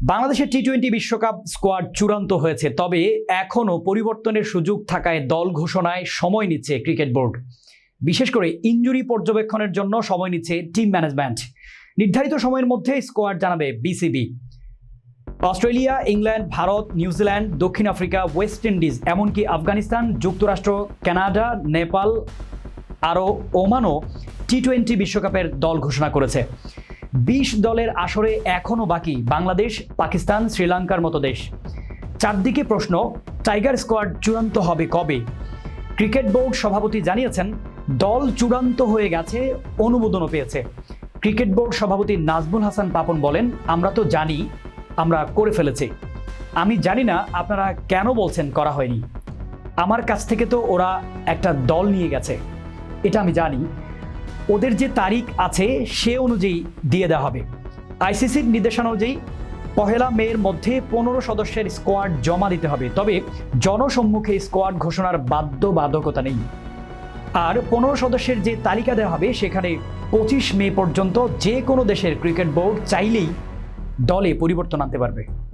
বাংলাদেশের T twenty বিশ্বকাপ squad চূড়ান্ত হয়েছে, তবে এখনও পরিবর্তনের সুযোগ থাকায় দল ঘোষণায় সময় নিচ্ছে ক্রিকেট বোর্ড বিশেষ করে ইঞ্জুরি পর্যবেক্ষণের জন্য সময় নিচ্ছে টিম ম্যানেজমেন্ট নির্ধারিত সময়ের মধ্যে স্কোয়াড জানাবে BCB Australia, England, Bharat New Zealand দক্ষিণ আফ্রিকা ওয়েস্ট ইন্ডিজ এমনকি আফগানিস্তান, যুক্তরাষ্ট্র, কানাডা, নেপাল, আরও ওমানও টি টোয়েন্টি বিশ্বকাপের দল ঘোষণা করেছে। বিশ দলের আসরে এখনও বাকি বাংলাদেশ, পাকিস্তান, শ্রীলঙ্কার মতো দেশ। চারদিকে প্রশ্ন, টাইগার স্কোয়াড চূড়ান্ত হবে কবে? ক্রিকেট বোর্ড সভাপতি জানিয়েছেন, দল চূড়ান্ত হয়ে গেছে, অনুমোদনও পেয়েছে। ক্রিকেট বোর্ড সভাপতি নাজমুল হাসান পাপন বলেন, আমরা তো জানি, আমরা করে ফেলেছি। আমি জানি না আপনারা কেন বলছেন করা হয়নি। আমার কাছ থেকে তো ওরা একটা দল নিয়ে গেছে। এটা আমি জানি ওদের যে তারিখ আছে সে অনুযায়ী দিয়ে দেওয়া হবে। আইসিসির নির্দেশনা অনুযায়ী পহেলা মেয়ের মধ্যে পনেরো সদস্যের স্কোয়াড জমা দিতে হবে। তবে জনসম্মুখে স্কোয়াড ঘোষণার বাধ্যবাধকতা নেই। আর পনেরো সদস্যের যে তালিকা দেওয়া হবে, সেখানে পঁচিশ মে পর্যন্ত যে কোনো দেশের ক্রিকেট বোর্ড চাইলেই দলে পরিবর্তন আনতে পারবে।